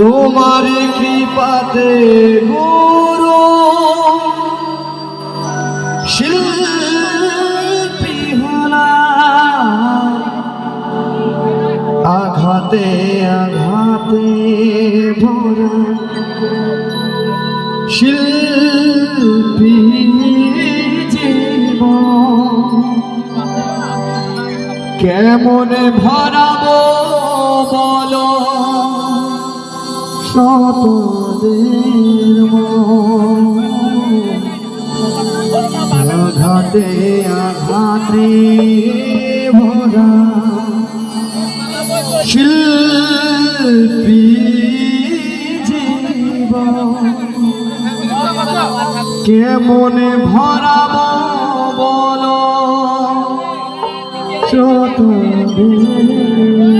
তোমার কৃপাতে গুরু। শিল্পী হলা আঘাতে আঘাতে ভরা। শিল্পী জীবন। কেমনে ভরাবো বলো? মন। আঘাতে আঘাতে ভরা শিল্পী জীবন কেমনে ভরাবো বলো শতদের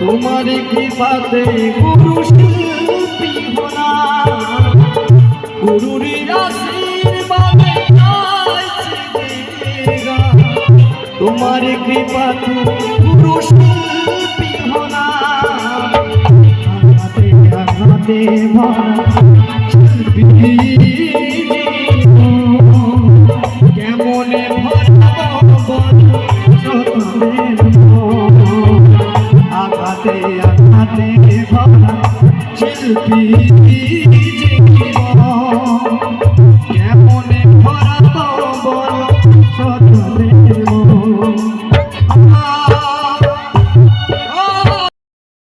তোমার কৃপাতে গুরু শিল্পী হোনা গুরুরি আশীর্বাদে। তোমার কৃপাতে গুরু শিল্পী হোনা আঘাতে আঘাতে শিল্পী আঘাতে আঘাতে ভরা শিল্পী